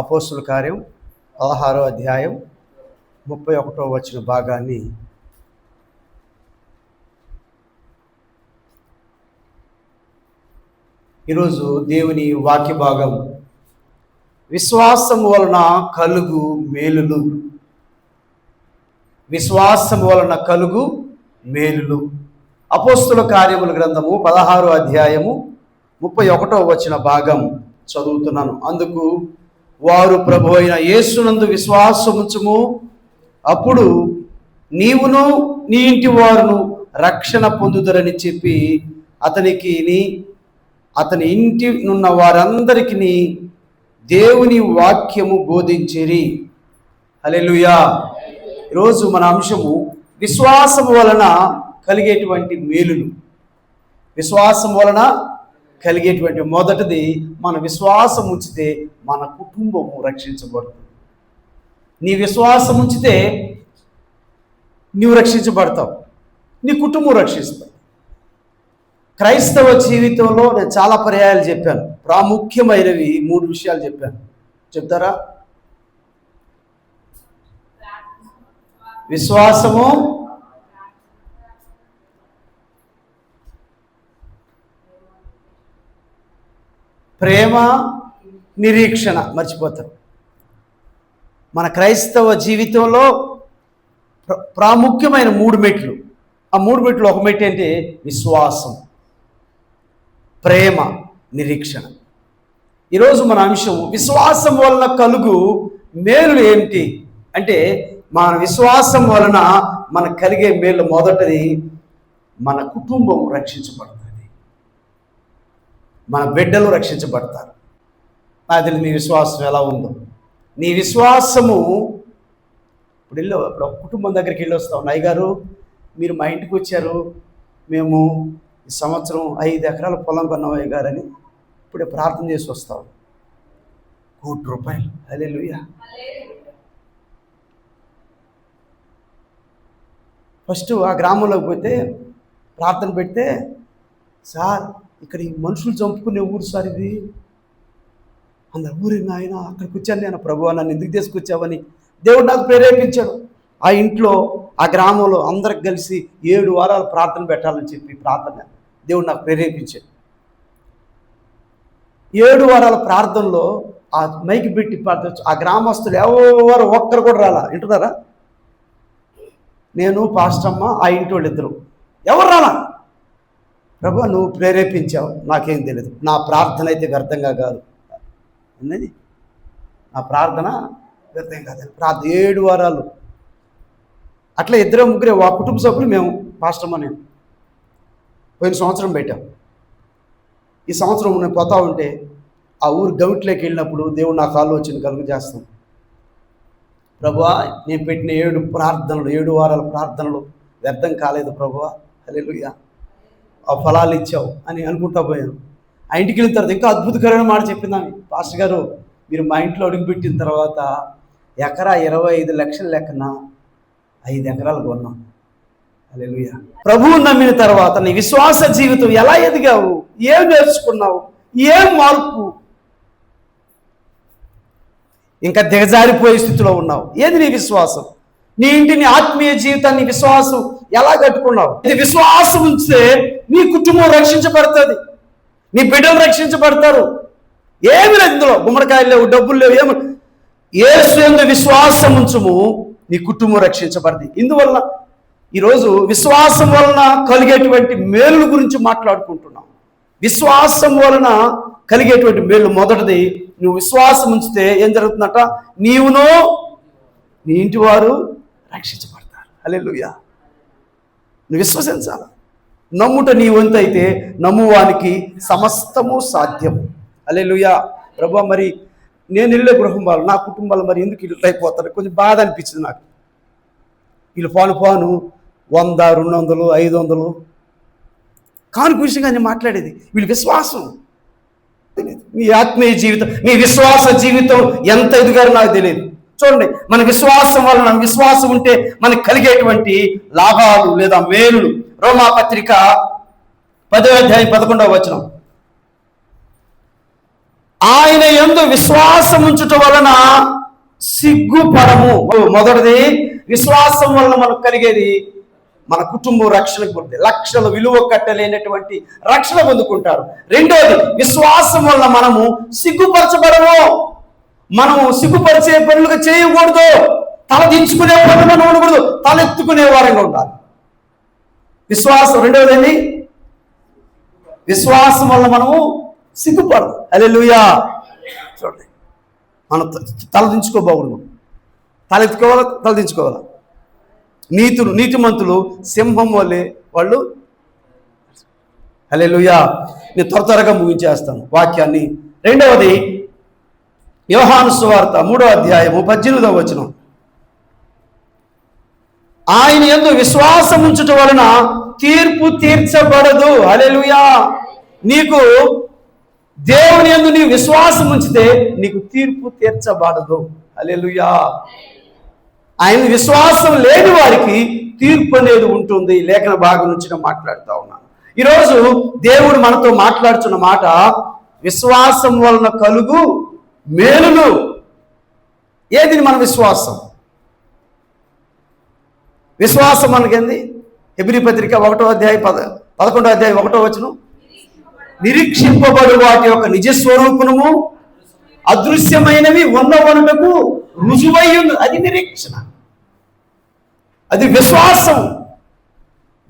అపోస్తుల కార్యం పదహారో అధ్యాయం ముప్పై ఒకటో వచ్చిన భాగాన్ని ఈరోజు దేవుని వాక్య భాగం. విశ్వాసం వలన కలుగు మేలులు. విశ్వాసం వలన కలుగు మేలులు. అపోస్తుల కార్యముల గ్రంథము పదహారో అధ్యాయము ముప్పై ఒకటో వచ్చిన భాగం చదువుతున్నాను. అందుకు వారు ప్రభు అయిన యేసునందు విశ్వాసముంచుము. అప్పుడు నీవును నీ ఇంటి వారును రక్షణ పొందుదరని చెప్పి అతనికి నీ అతని ఇంటి నున్న వారందరికీ దేవుని వాక్యము బోధించిరి. అలెలుయా ఈరోజు మన అంశము విశ్వాసము వలన కలిగేటువంటి మేలులు. విశ్వాసం వలన కలిగేటువంటి మొదటిది మన విశ్వాసం ఉంచితే మన కుటుంబము రక్షించబడుతుంది. నీ విశ్వాసం ఉంచితే నీవు రక్షించబడతావు. నీ కుటుంబం రక్షిస్తావు క్రైస్తవ జీవితంలో నేను చాలా పర్యాయాలు చెప్పాను. ప్రాముఖ్యమైనవి మూడు విషయాలు చెప్పాను. చెప్తారా? విశ్వాసము ప్రేమ నిరీక్షణ మర్చిపోతారు మన క్రైస్తవ జీవితంలో ప్ర- ప్రాముఖ్యమైన మూడు మెట్లు. ఆ మూడు మెట్లు ఒక మెట్టు ఏంటి? విశ్వాసం ప్రేమ నిరీక్షణ. ఈరోజు మన అంశం విశ్వాసం వలన కలుగు మేలులు ఏమిటి అంటే మన విశ్వాసం వలన మనకు కలిగే మేలు మొదటిది మన కుటుంబం రక్షించబడుతుంది. మన బిడ్డలు రక్షించబడతారు. నాకు తెలియదు నీ విశ్వాసం ఎలా ఉందో. నీ విశ్వాసము ఇప్పుడు వెళ్ళి ఇప్పుడు కుటుంబం దగ్గరికి వెళ్ళి వస్తాం. నాయ్ గారు మీరు మా ఇంటికి వచ్చారు. మేము ఈ సంవత్సరం ఐదు ఎకరాల పొలం కొన్నాం అయ్యగారని ఇప్పుడే ప్రార్థన చేసి వస్తాం. కోటి రూపాయలు. అదే ఫస్ట్ ఆ గ్రామంలోకి పోతే ప్రార్థన పెడితే సార్ ఇక్కడ ఈ మనుషులు చంపుకునే ఊరు సార్ ఇది. అంద ఊరి నాయన అక్కడికి వచ్చాను నేను. ప్రభు నన్ను ఎందుకు తీసుకొచ్చావని దేవుడు నాకు ప్రేరేపించాడు. ఆ ఇంట్లో ఆ గ్రామంలో అందరికి కలిసి ఏడు వారాలు ప్రార్థన పెట్టాలని చెప్పి ప్రార్థన దేవుడు నాకు ప్రేరేపించాడు. ఏడు వారాల ప్రార్థనలో ఆ మైకి పెట్టి ప్రార్థన ఆ గ్రామస్తులు ఎవరు ఒక్కరు కూడా రాలా. వింటున్నారా? నేను పాస్టమ్మ ఆ ఇంటి వాళ్ళు ఇద్దరు ఎవరు రాలా? ప్రభు నువ్వు ప్రేరేపించావు. నాకేం తెలియదు నా ప్రార్థన అయితే వ్యర్థంగా కాదు. అన్నది నా ప్రార్థన వ్యర్థం కాదు. ప్రార్థన ఏడు వారాలు. అట్లా ఇద్దరు ముగ్గురే ఆ కుటుంబ సభ్యులు మేము పాస్టమ్మ అని పోయిన సంవత్సరం పెట్టాం. ఈ సంవత్సరం నేను పోతా ఉంటే ఆ ఊరు గవిట్లోకి వెళ్ళినప్పుడు దేవుడు నాకు ఆలోచన కలుగు చేస్తాం ప్రభువా నేను పెట్టిన ఏడు ప్రార్థనలు ఏడు వారాల ప్రార్థనలు వ్యర్థం కాలేదు ప్రభువా హల్లెలూయా. ఆ ఫలాలు ఇచ్చావు అని అనుకుంటా పోయాను. ఆ ఇంటికి వెళ్ళిన తర్వాత ఇంకా అద్భుతకరమైన మాట చెప్పింది ఆమె. పాస్టర్ గారు మీరు మా ఇంట్లో అడుగుపెట్టిన తర్వాత ఎకరా ఇరవై ఐదు లక్షల లెక్కన ఐదు ఎకరాలు కొన్నాం. హల్లెలూయా. ప్రభువు నమ్మిన తర్వాత నీ విశ్వాస జీవితం ఎలా ఎదిగావు? ఏం నేర్చుకున్నావు? ఏం మార్పు? ఇంకా దిగజారిపోయే స్థితిలో ఉన్నావు. ఏది నీ విశ్వాసం? నీ ఇంటిని ఆత్మీయ జీవితాన్ని విశ్వాసం ఎలా కట్టుకున్నావు? ఇది విశ్వాసం ఉంచితే నీ కుటుంబం రక్షించబడుతుంది. నీ బిడ్డలు రక్షించబడతారు. ఏమి లేదు ఇందులో? గుమ్మడికాయలు లేవు డబ్బులు లేవు ఏమి ఏసు స్వయంగా విశ్వాసం ఉంచుము నీ కుటుంబం రక్షించబడింది ఇందువల్ల ఈరోజు విశ్వాసం వలన కలిగేటువంటి మేలుల గురించి మాట్లాడుకుంటున్నాం. విశ్వాసం వలన కలిగేటువంటి మేలు మొదటిది నువ్వు విశ్వాసం ఉంచితే ఏం జరుగుతుందట? నీవును నీ ఇంటి వారు రక్షించబడతారు. హల్లెలూయా. నువ్వు విశ్వసించాలి? నమ్ముట నీ వంతు అయితే నమ్మువానికి సమస్తము సాధ్యము. లుయా ప్రభా మరి నేను వెళ్ళే గృహం వాళ్ళు నా కుటుంబాలు మరి ఎందుకు ఇట్లా అయిపోతారు? కొంచెం బాధ అనిపించింది నాకు. వీళ్ళు పాను పాను వంద రెండు వందలు ఐదు వందలు. కానుక విషయంగా నేను మాట్లాడేది. వీళ్ళు విశ్వాసం. తెలియదు మీ ఆత్మీయ జీవితం మీ విశ్వాస జీవితం ఎంత ఎదుగారో నాకు తెలియదు చూడండి మన విశ్వాసం వలన విశ్వాసం ఉంటే మనకు కలిగేటువంటి లాభాలు లేదా మేలులు. రోమా పత్రిక పదో అధ్యాయం పదకొండవ వచనం. ఆయన ఎందు విశ్వాసం ఉంచుట వలన సిగ్గుపడము. మొదటిది విశ్వాసం వలన మనకు కలిగేది మన కుటుంబం రక్షణకు పొంది లక్షల విలువ కట్టలేనటువంటి రక్షణ పొందుకుంటారు. రెండోది విశ్వాసం వల్ల మనము సిగ్గుపరచబడము. మనం సిగ్గుపరిచే పనులుగా చేయకూడదు. తల దించుకునే పనులు మనం ఉండకూడదు. తలెత్తుకునే వారంగా ఉండాలి. విశ్వాసం రెండవది విశ్వాసం వల్ల మనము సిగ్గుపడదు అదే చూడండి. మనం తల దించుకోబోకూడదు. తలెత్తుకోవాలా తల దించుకోవాలా? నీతులు నీతిమంతులు సింహం వల్లే వాళ్ళు అలే హలే నేను త్వర త్వరగా ముగించేస్తాను వాక్యాన్ని. రెండవది యోహాను సువార్త మూడో అధ్యాయము పద్దెనిమిదవ వచనం. ఆయన ఎందు విశ్వాసం ఉంచుట వలన తీర్పు తీర్చబడదు. అలెలుయా నీకు దేవుని ఎందు నీ విశ్వాసం ఉంచితే నీకు తీర్పు తీర్చబడదు. అలెలుయా ఆయన విశ్వాసం లేని వారికి తీర్పు అనేది ఉంటుంది. లేఖన భాగం నుంచి నేను మాట్లాడుతూ ఉన్నాను. ఈరోజు దేవుడు మనతో మాట్లాడుతున్న మాట విశ్వాసం వలన కలుగు మేలులు. ఏది మన విశ్వాసం? విశ్వాసం మనకేంది? ఎబ్రి పత్రిక ఒకటో అధ్యాయ పద పదకొండో అధ్యాయం ఒకటో వచ్చిన నిరీక్షింపబడు వాటి యొక్క నిజ స్వరూపము అదృశ్యమైనవి ఉన్నవనుటకు రుజువై ఉంది అది నిరీక్షణ. అది విశ్వాసం.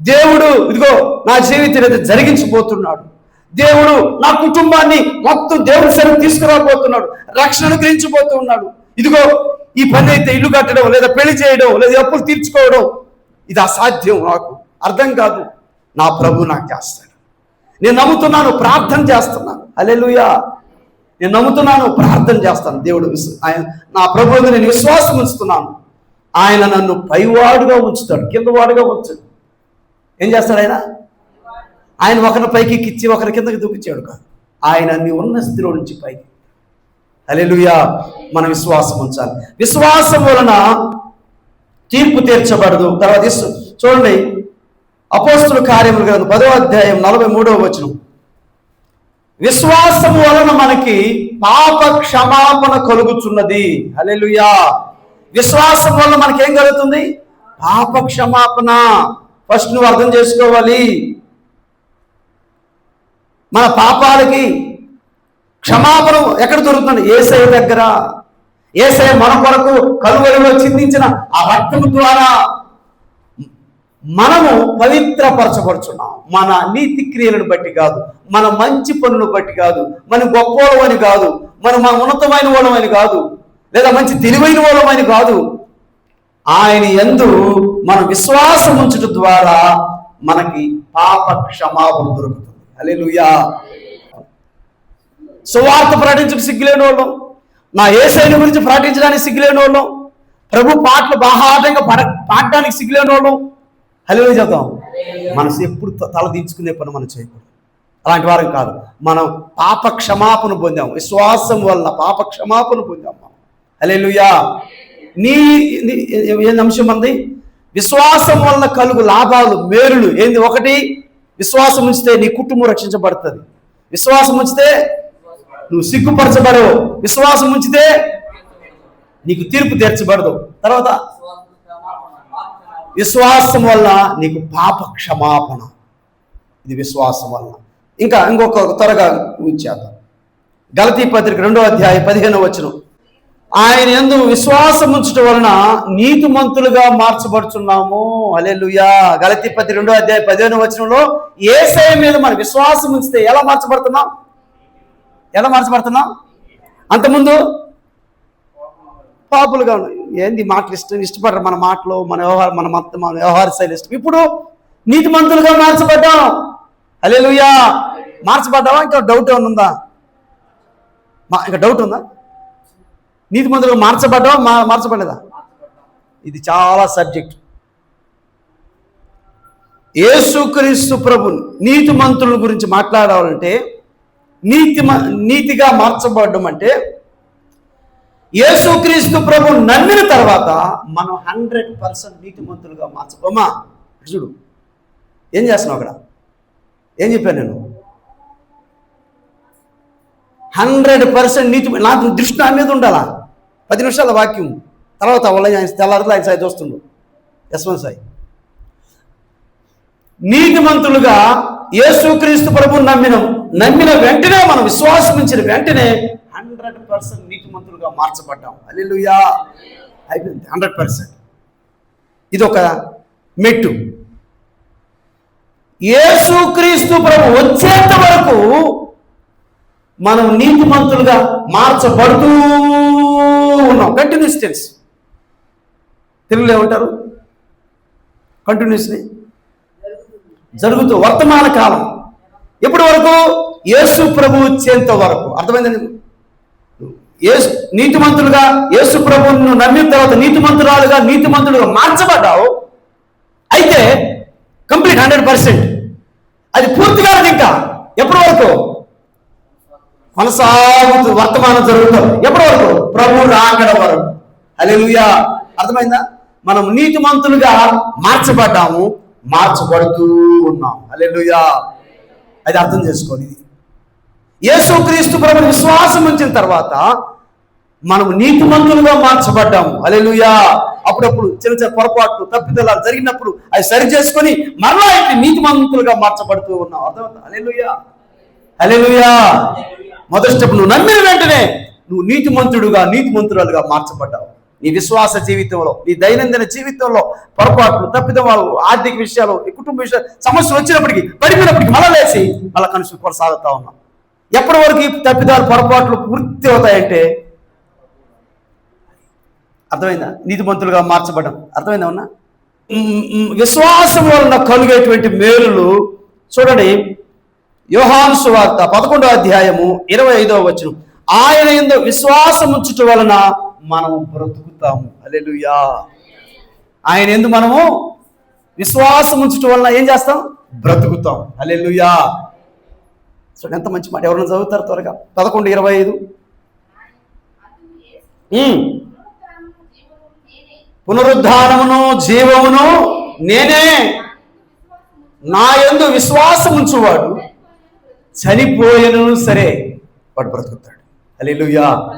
దేవుడు ఇదిగో నా జీవితం ఏదో జరిగించబోతున్నాడు దేవుడు నా కుటుంబాన్ని మొత్తం దేవుడి సరి తీసుకురాబోతున్నాడు. రక్షణ ఉన్నాడు ఇదిగో ఈ పని అయితే ఇల్లు కట్టడం లేదా పెళ్ళి చేయడం లేదా అప్పులు తీర్చుకోవడం ఇది అసాధ్యం నాకు. అర్థం కాదు. నా ప్రభు నాకు చేస్తాడు. నేను నమ్ముతున్నాను ప్రార్థన చేస్తున్నాను. అలెలుయా నేను నమ్ముతున్నాను ప్రార్థన చేస్తాను. దేవుడు ఆయన నా ప్రభు నేను విశ్వాసం ఉంచుతున్నాను. ఆయన నన్ను పైవాడుగా ఉంచుతాడు. కిందవాడుగా ఉంచాడు. ఏం చేస్తాడు ఆయన? ఆయన ఒకరి పైకి ఎక్కిచ్చి ఒకరి కిందకి దూకిచ్చాడు కాదు. ఆయన అన్ని ఉన్న స్థితిలో నుంచి పైకి. అలెలుయా మన విశ్వాసం ఉంచాలి. విశ్వాసం వలన తీర్పు తీర్చబడదు. తర్వాత చూడండి. అపోస్తుల కార్యములు గ్రంథం పదో అధ్యాయం నలభై మూడవ వచనం. విశ్వాసము వలన మనకి పాప క్షమాపణ కలుగుతున్నది. అలెలుయా విశ్వాసం వలన మనకి ఏం కలుగుతుంది? పాప క్షమాపణ. ఫస్ట్ నువ్వు అర్థం చేసుకోవాలి. మన పాపాలకి క్షమాపణ ఎక్కడ దొరుకుతుంది? ఏసఐ దగ్గర. ఏసఐ మన కొరకు కలువరిలో చిందించిన ఆ రక్తము ద్వారా మనము పవిత్రపరచబడుచున్నాం. మన నీతి క్రియలను బట్టి కాదు మన మంచి పనులను బట్టి కాదు మన గొప్పవాళ్ళమని కాదు మన మన ఉన్నతమైన వాళ్ళమని కాదు లేదా మంచి తెలివైన వాళ్ళమని కాదు. ఆయన ఎందు మన విశ్వాసం ఉంచడం ద్వారా మనకి పాప క్షమాపణ దొరుకుతుంది. అలే లుయా సువార్త ప్రకటించడం సిగ్గులేని వాళ్ళం నా ఏసైని గురించి ప్రకటించడానికి సిగ్గులేని వాళ్ళం ప్రభు పాటలు బాహాటంగా పడ పాడడానికి సిగ్గులేని వాళ్ళం హలో చెప్తాం మనసు ఎప్పుడు త- తల దించుకునే పని మనం చేయకూడదు అలాంటి వారం కాదు మనం పాప క్షమాపణ పొందాం విశ్వాసం వల్ల పాప క్షమాపణ పొందాం మనం హలే నీ నీ- ఏంది అంశం అంది విశ్వాసం వల్ల కలుగు లాభాలు మేలులు ఏంది ఒకటి విశ్వాసం ఉంచితే నీ కుటుంబం రక్షించబడుతుంది. విశ్వాసం ఉంచితే నువ్వు సిగ్గుపరచబడవు. విశ్వాసం ఉంచితే నీకు తీర్పు తీర్చబడదు. తర్వాత విశ్వాసం వల్ల నీకు పాప క్షమాపణ ఇది విశ్వాసం వలన. ఇంకా ఇంకొక త్వరగా ఉంచేద్దాం గలతీ పత్రిక రెండో అధ్యాయం పదిహేను వచనం. ఆయన ఎందు విశ్వాసం ఉంచడం వలన నీతిమంతులుగా మార్చబడుచున్నాము. అలెలుయా గలతి పది రెండో అధ్యాయ పదిహేను వచనంలో ఏసై మీద మన విశ్వాసం ఉంచితే ఎలా మార్చబడుతున్నాం? ఎలా మార్చబడుతున్నాం? అంతకుముందు పాపులుగా ఏంది మాటలు ఇష్టం ఇష్టపడరు మన మాటలు మన వ్యవహారం మన మత మన వ్యవహార శైలి ఇష్టం. ఇప్పుడు నీతిమంతులుగా మార్చబడ్డాం. అలెలుయా మార్చబడ్డావా? ఇంకా డౌట్ ఏమైనా ఉందా? మా- ఇంకా డౌట్ ఉందా? నీతిమంతులుగా మార్చబడ్డావా? మా మార్చబడలేదా? ఇది చాలా సబ్జెక్ట్. యేసుక్రీస్తు ప్రభు నీతిమంతుల గురించి మాట్లాడాలంటే నీతి నీతిగా మార్చబడడం అంటే యేసుక్రీస్తు ప్రభు నమ్మిన తర్వాత మనం హండ్రెడ్ పర్సెంట్ నీతిమంతులుగా మార్చబోమా చూడు. ఏం చేస్తున్నావు అక్కడ? ఏం చెప్పాను నేను? హండ్రెడ్ పర్సెంట్ నీతి నాకు దృష్టి నా మీద ఉండాలా? పది నిమిషాల వాక్యం. తర్వాత వాళ్ళ ఆయన తెల్లారిలో ఆయన సాయి చూస్తుండు. యశ్వంత్ సాయి. నీతిమంతులుగా యేసుక్రీస్తు ప్రభు నమ్మినం. నమ్మిన వెంటనే మనం విశ్వాసం ఇచ్చిన వెంటనే హండ్రెడ్ పర్సెంట్ నీతిమంతులుగా మార్చబడ్డాం. అల్లెలుయా అయిపోయింది. Hundred percent. ఇది ఒక మెట్టు. యేసుక్రీస్తు ప్రభు వచ్చేంత వరకు మనం నీతిమంతులుగా మార్చబడుతూ ఉన్నాం కంటిన్యూస్ టెన్స్ తెలుగులో ఏమంటారు? కంటిన్యూస్లీ జరుగుతూ వర్తమాన కాలం. ఎప్పటి వరకు? యేసు ప్రభు వచ్చేంత వరకు. అర్థమైందండి ఏసు నీతిమంతులుగా యేసు ప్రభువును నమ్మిన తర్వాత నీతిమంతురాలుగా నీతిమంతులుగా మార్చబడ్డావు. అయితే కంప్లీట్ హండ్రెడ్ పర్సెంట్ అది పూర్తి ఇంకా. ఎప్పటి వరకు? కొనసాగుతూ వర్తమానం జరుగుతాం. ఎప్పటి వరకు ప్రభు రాకడ వరకు. హల్లెలూయా. అర్థమైందా? మనం నీతిమంతులుగా మార్చబడ్డాము మార్చబడుతూ ఉన్నాం. హల్లెలూయా. అది అర్థం చేసుకోండి. ఇది యేసుక్రీస్తు ప్రభు విశ్వాసం ఉంచిన తర్వాత మనం నీతిమంతులుగా మార్చబడ్డాము. అలెలుయా అప్పుడప్పుడు చిన్న చిన్న పొరపాట్లు తప్పిదలాలు జరిగినప్పుడు అవి సరి చేసుకొని మరలా ఇంటి నీతిమంతులుగా మార్చబడుతూ ఉన్నాం. అర్థమవుతా అలెలుయా అలెలుయా మొదటి స్టెప్ నువ్వు నమ్మిన వెంటనే నువ్వు నీతిమంతుడుగా నీతిమంతురాలుగా మార్చబడ్డావు. నీ విశ్వాస జీవితంలో నీ దైనందిన జీవితంలో పొరపాట్లు తప్పిదమాలు ఆర్థిక విషయాలు ఈ కుటుంబ విషయాలు సమస్యలు వచ్చినప్పటికీ పడిపోయినప్పటికీ మళ్ళా లేచి మళ్ళా కనుషులు కొనసాగుతా ఉన్నాం ఎప్పటి వరకు తప్పిదాలు పొరపాట్లు పూర్తి అవుతాయంటే అర్థమైందా? నీతిమంతులుగా మార్చబడ్డం. అర్థమైందా ఉన్నా? విశ్వాసం వలన కలిగేటువంటి మేలులు చూడండి. యోహాను సువార్త పదకొండో అధ్యాయము ఇరవై ఐదో వచనం. ఆయన ఎందు విశ్వాసం ఉంచుట వలన మనము బ్రతుకుతాము. అలెలుయా ఆయన ఎందు మనము విశ్వాసం ఉంచుట వలన ఏం చేస్తాం? బ్రతుకుతాం. అలెలుయా చూడండి ఎంత మంచి మాట. ఎవరైనా చదువుతారు త్వరగా? పదకొండు ఇరవై ఐదు. పునరుద్ధానమును జీవమును నేనే నా యందు విశ్వాసం ఉంచువాడు. చనిపోయను సరే వాడు బ్రతుకుతాడు. హల్లెలూయా.